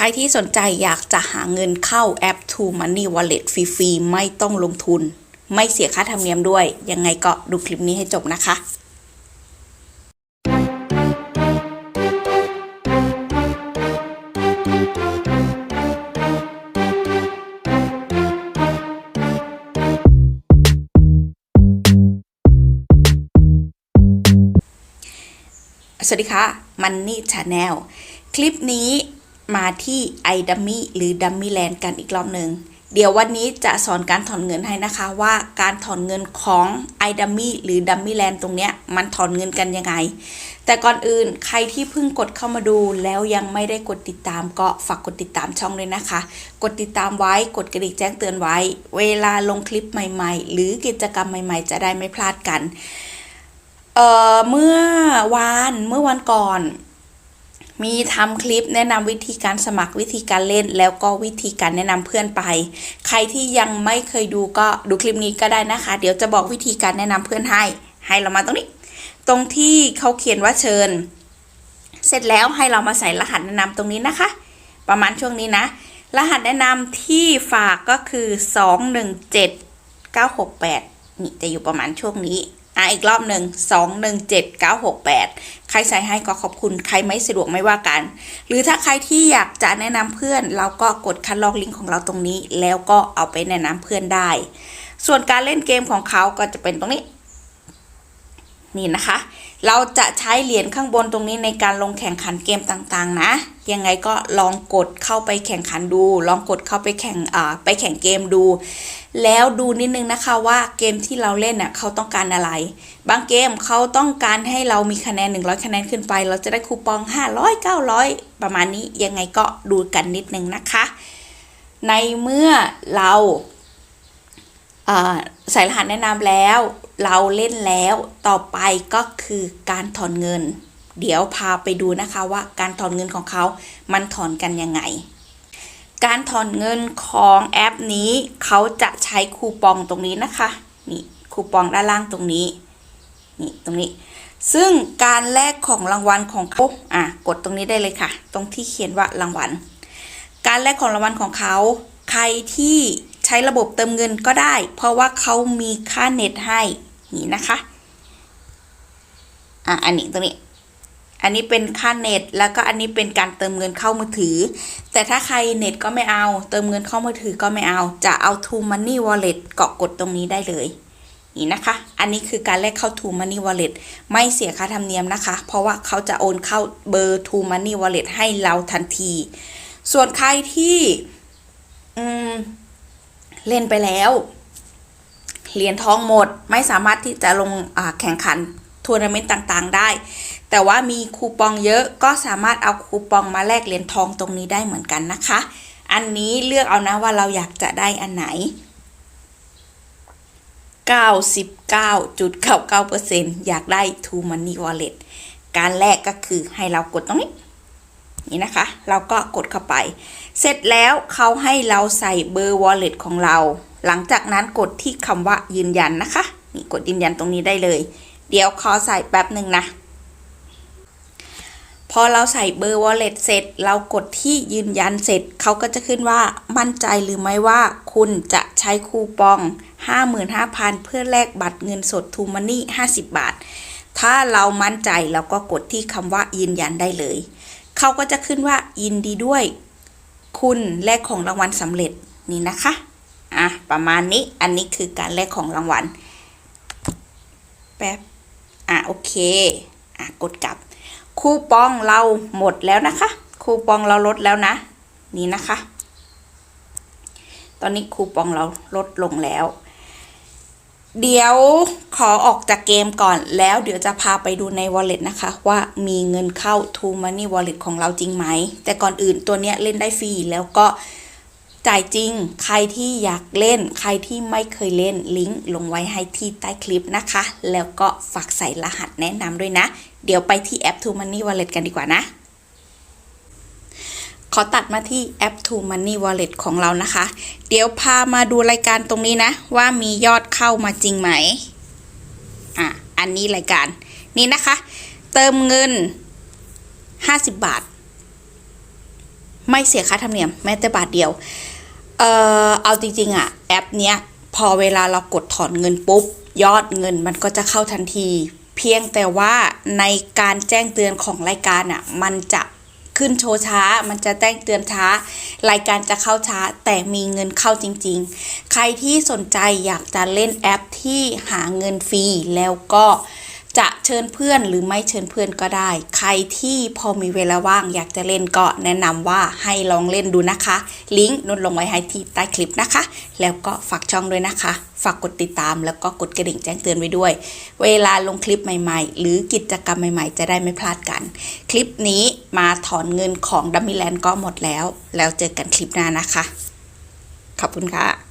ใครที่สนใจอยากจะหาเงินเข้าแอป True Money Wallet ฟรีๆ ไม่ต้องลงทุน ไม่เสียค่าธรรมเนียมด้วย ยังไงก็ดูคลิปนี้ให้จบนะคะสวัสดีค่ะ Money Channel คลิปนี้ มาที่ iDummy หรือ Dummy Land กันอีกรอบหนึ่งเดี๋ยววันนี้จะสอนการถอนเงินให้นะคะว่าการถอนเงินของ iDummy หรือ Dummy Land ตรงเนี้ยมันถอนเงินกันยังไง แต่ก่อนอื่นใครที่เพิ่งกดเข้ามาดูแล้วยังไม่ได้กดติดตามก็ฝากกดติดตามช่องเลยนะคะ กดติดตามไว้กดกระดิ่งแจ้งเตือนไว้ เวลาลงคลิปใหม่ๆ หรือกิจกรรมใหม่ๆ จะได้ไม่พลาดกันเออเมื่อวานเมื่อวันก่อน มีทำคลิปแนะนำวิธีการสมัครวิธีการเล่น แล้วก็วิธีการแนะนำเพื่อนไป ใครที่ยังไม่เคยดูก็ดูคลิปนี้ก็ได้นะคะ เดี๋ยวจะบอกวิธีการแนะนำเพื่อนให้ ให้เรามาตรงนี้ ตรงที่เขาเขียนว่าเชิญ เสร็จแล้วให้เรามาใส่รหัสแนะนำตรงนี้นะคะ ประมาณช่วงนี้นะ รหัสแนะนำที่ฝากก็คือ 217 968นี่จะอยู่ประมาณช่วงนี้ อะอีกรอบหนึ่งสองหนึ่งเจ็ดเก้าหกแปดใครใส่ให้ก็ขอบคุณใครไม่สะดวกไม่ว่ากัน หรือถ้าใครที่อยากจะแนะนำเพื่อน เราก็กดคัดลอกลิงก์ของเราตรงนี้ แล้วก็เอาไปแนะนำเพื่อนได้ ส่วนการเล่นเกมของเขาก็จะเป็นตรงนี้ นี่นะคะ เราจะใช้เหรียญข้างบนตรงนี้ในการลงแข่งขันเกมต่างๆ นะ ยังไงก็ลองกดเข้าไปแข่งขันดู ลองกดเข้าไปแข่งอ่าไปแข่งเกมดู แล้วดูนิดนึงนะคะว่าเกมที่เราเล่นน่ะเขาต้องการอะไร บางเกมเขาต้องการให้เรามีคะแนน 100 คะแนนขึ้นไป เราจะได้คูปอง 500 900 ประมาณนี้ยังไงก็ดูกันนิดนึงนะคะ ในเมื่อเราอ่าใส่รหัสแนะนำแล้ว เราเล่นแล้วต่อไปก็คือการถอนเงิน เดี๋ยวพาไปดูนะคะว่าการถอนเงินของเขามันถอนกันยังไง การถอนเงินของแอปนี้เขาจะใช้คูปองตรงนี้นะคะนี่คูปองด้านล่างตรงนี้นี่ตรงนี้ ซึ่งการแลกของรางวัลของเขาอะกดตรงนี้ได้เลยค่ะ ตรงที่เขียนว่ารางวัล การแลกของรางวัลของเขาใครที่ใช้ระบบเติมเงินก็ได้ เพราะว่าเขามีค่าเน็ตให้ นี่นะคะ อะอันนี้ตรงนี้ อันนี้เป็นค่าเน็ต แล้วก็อันนี้เป็นการเติมเงินเข้ามือถือ แต่ถ้าใครเน็ตก็ไม่เอา เติมเงินเข้ามือถือก็ไม่เอา จะเอา True Money Wallet เกาะกดตรงนี้ได้เลย นี่นะคะ อันนี้คือการแลกเข้า True Money Wallet ไม่เสียค่าธรรมเนียมนะคะ เพราะว่าเขาจะโอนเข้าเบอร์ True Money Wallet ให้เราทันที ส่วนใครที่อืมเล่นไปแล้ว เหรียญทองหมด ไม่สามารถที่จะลงแข่งขันทัวร์นาเมนต์ต่างๆ ได้ แต่ว่ามีคูปองเยอะก็สามารถเอาคูปองมาแลกเหรียญทองตรงนี้ได้เหมือนกันนะคะ อันนี้เลือกเอานะว่าเราอยากจะได้อันไหน 99.99%อยากได้ True Money Wallet การแลกก็คือให้เรากดตรงนี้นี่นะคะ เราก็กดเข้าไป เสร็จแล้วเขาให้เราใส่เบอร์ wallet ของเรา หลังจากนั้นกดที่คำว่ายืนยันนะคะ นี่กดยืนยันตรงนี้ได้เลย เดี๋ยวขอใส่แป๊บหนึ่งนะ พอเราใส่เบอร์ wallet เสร็จ เรากดที่ยืนยันเสร็จ เขาก็จะขึ้นว่ามั่นใจหรือไม่ว่าคุณจะใช้คูปอง 55,000 เพื่อแลกบัตรเงินสด t ูมันนี่50 บาท ถ้าเรามั่นใจเราก็กดที่คำว่ายืนยันได้เลย เขาก็จะขึ้นว่ายินดีด้วย คุณแลกของรางวัลสำเร็จนี่นะคะ อะประมาณนี้อันนี้คือการแลกของรางวัลแป๊บอะโอเคอะกดกลับ คูปองเราหมดแล้วนะคะ คูปองเราลดแล้วนะ นี่นะคะ ตอนนี้คูปองเราลดลงแล้ว เดี๋ยวขอออกจากเกมก่อนแล้วเดี๋ยวจะพาไปดูใน wallet นะคะ ว่ามีเงินเข้า True Money Wallet ของเราจริงไหม แต่ก่อนอื่นตัวเนี้ยเล่นได้ฟรีแล้วก็ จ่ายจริง ใครที่อยากเล่น ใครที่ไม่เคยเล่นลิงก์ลงไว้ให้ที่ใต้คลิปนะคะ แล้วก็ฝากใส่รหัสแนะนำด้วยนะ เดี๋ยวไปที่แอป True Money Wallet กันดีกว่านะขอตัดมาที่แอป True Money Wallet ของเรานะคะ เดี๋ยวพามาดูรายการตรงนี้นะ ว่ามียอดเข้ามาจริงไหม อะ อันนี้รายการนี่นะคะ เติมเงิน 50 บาท ไม่เสียค่าธรรมเนียมแม้แต่บาทเดียว เออเอาจริงๆอะแอปเนี้ยพอเวลาเรากดถอนเงินปุ๊บ ยอดเงินมันก็จะเข้าทันที เพียงแต่ว่าในการแจ้งเตือนของรายการอะมันจะขึ้นโชว์ช้า มันจะแจ้งเตือนช้า รายการจะเข้าช้า แต่มีเงินเข้าจริง ๆ ใครที่สนใจอยากจะเล่นแอปที่หาเงินฟรีแล้วก็ จะเชิญเพื่อนหรือไม่เชิญเพื่อนก็ได้ ใครที่พอมีเวลาว่างอยากจะเล่นก็แนะนำว่าให้ลองเล่นดูนะคะ ลิงก์นุ่นลงไว้ให้ที่ใต้คลิปนะคะ แล้วก็ฝากช่องด้วยนะคะ ฝากกดติดตามแล้วก็กดกระดิ่งแจ้งเตือนไว้ด้วย เวลาลงคลิปใหม่ๆ หรือกิจกรรมใหม่ๆ จะได้ไม่พลาดกัน คลิปนี้มาถอนเงินของดัมมิแลนก็หมดแล้ว แล้วเจอกันคลิปหน้านะคะ ขอบคุณค่ะ